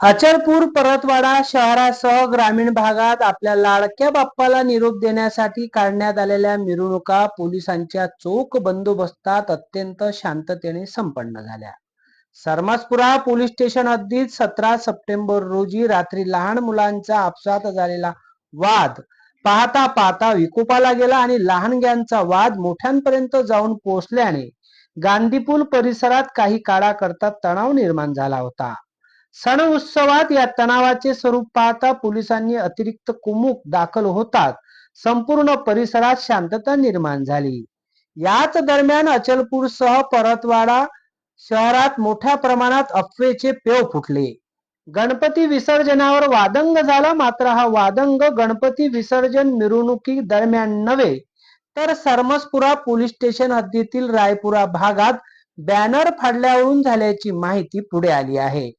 अचलपूर परतवाडा शहरासह ग्रामीण भागात आपल्या लाडक्या बाप्पाला निरोप देण्यासाठी काढण्यात आलेल्या मिरवणुका पोलिसांच्या चोख बंदोबस्तात अत्यंत शांततेने संपन्न झाल्या. सरमासपुरा पोलीस स्टेशन हद्दीत सतरा सप्टेंबर रोजी रात्री लहान मुलांचा आपसात झालेला वाद पाहता पाहता विकोपाला गेला आणि लहानग्यांचा वाद मोठ्यांपर्यंत जाऊन पोहोचल्याने गांधीपूल परिसरात काही काळाकरता तणाव निर्माण झाला होता. सण उत्सवात या तणावाचे स्वरूप पाहता पोलिसांनी अतिरिक्त कुमुक दाखल होतात. संपूर्ण परिसरात शांतता निर्माण झाली. याच दरम्यान अचलपूर सह परतवाडा शहरात मोठ्या प्रमाणात अफवेचे पेव फुटले. गणपती विसर्जनावर वादंग झाला मात्र हा वादंग गणपती विसर्जन मिरवणुकी दरम्यान नव्हे तर सरमसपुरा पोलीस स्टेशन हद्दीतील रायपुरा भागात बॅनर फाडल्यावरून झाल्याची माहिती पुढे आली आहे.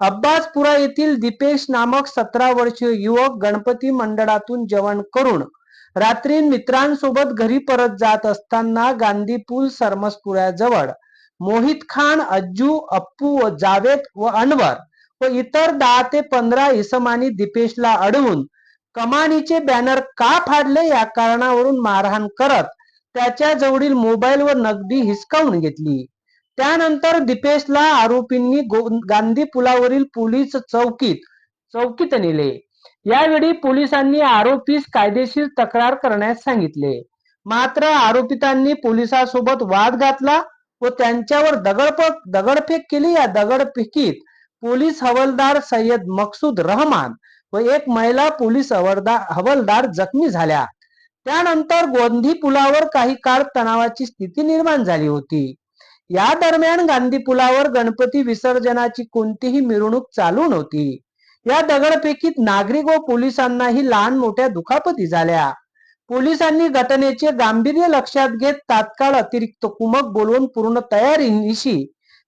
अब्बासपुरा येथील दीपेश नामक सतरा वर्षीय युवक गणपती मंडळातून जेवण करून रात्री मित्रांसोबत घरी परत जात असताना गांधी पूल सरमसपुऱ्याजवळ मोहित खान अज्जू अप्पू व जावेद व अनवर व इतर दहा ते पंधरा इसमानी दीपेशला अडवून कमानीचे बॅनर का फाडले या कारणावरून मारहाण करत त्याच्या जवळील मोबाईल व नगदी हिसकावून घेतली. त्यानंतर दीपेशला आरोपींनी गांधी पुलावरील पोलीस चौकीत चौकीत नेले. यावेळी पोलिसांनी आरोपीस कायदेशीर तक्रार करण्यास सांगितले. मात्र आरोपितांनी पोलिसांसोबत वाद घातला व त्यांच्यावर दगडफेक दगडफेक केली. या दगडफेकीत पोलीस हवालदार सय्यद मकसूद रहमान व एक महिला पोलीस हवलदार हवालदार जखमी झाल्या. त्यानंतर गोंधी पुलावर काही काळ तणावाची स्थिती निर्माण झाली होती. या दरम्यान गांधी पुलावर गणपती विसर्जनाची कोणतीही मिरवणूक चालू नव्हती. या दगडफेकीत नागरिक व पोलिसांनाही लहान मोठ्या दुखापती झाल्या. पोलिसांनी घटनेचे गांभीर्य लक्षात घेत तात्काळ अतिरिक्त कुमक बोलवून पूर्ण तयारीनिशी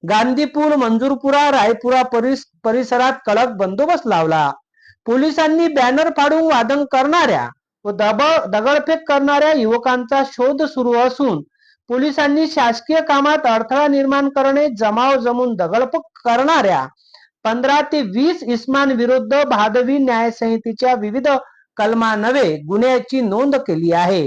गांधीपूर मंजूरपुरा रायपुरा परिस परिसरात कडक बंदोबस्त लावला. पोलिसांनी बॅनर फाडून वादन करणाऱ्या व दब दगडफेक करणाऱ्या युवकांचा शोध सुरू असून पोलिसांनी शासकीय कामात अडथळा निर्माण करणे जमाव जमून दगडफेक करणाऱ्या पंधरा ते वीस इस्मांविरुद्ध भादवी न्यायसंहितेच्या विविध कलमानवे गुन्ह्याची नोंद केली आहे.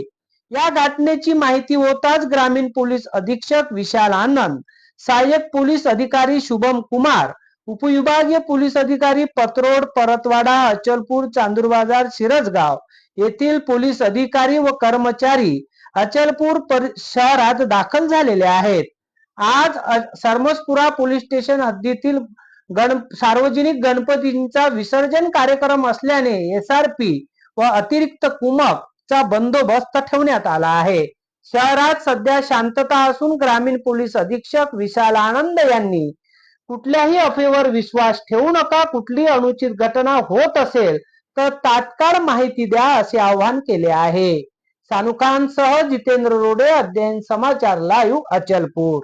या घटनेची माहिती होताच ग्रामीण पोलीस अधीक्षक विशाल आनंद सहाय्यक पोलीस अधिकारी शुभम कुमार उपविभागीय पोलीस अधिकारी पत्रोड परतवाडा अचलपूर चांदूर बाजार शिरसगाव येथील पोलीस अधिकारी व कर्मचारी अचलपूर शहरात दाखल झालेले आहेत. आज सरमसपुरा पोलीस स्टेशन हद्दीतील गण सार्वजनिक गणपतींचा विसर्जन कार्यक्रम असल्याने एस आर पी व अतिरिक्त कुमक चा बंदोबस्त ठेवण्यात आला आहे. शहरात सध्या शांतता असून ग्रामीण पोलीस अधीक्षक विशाल आनंद यांनी कुठल्याही अफेवर विश्वास ठेवू नका कुठली अनुचित घटना होत असेल तर तात्काळ माहिती द्या असे आवाहन केले आहे. सानुकांसह जितेंद्र रोडे अध्ययन समाचार लाईव्ह अचलपूर.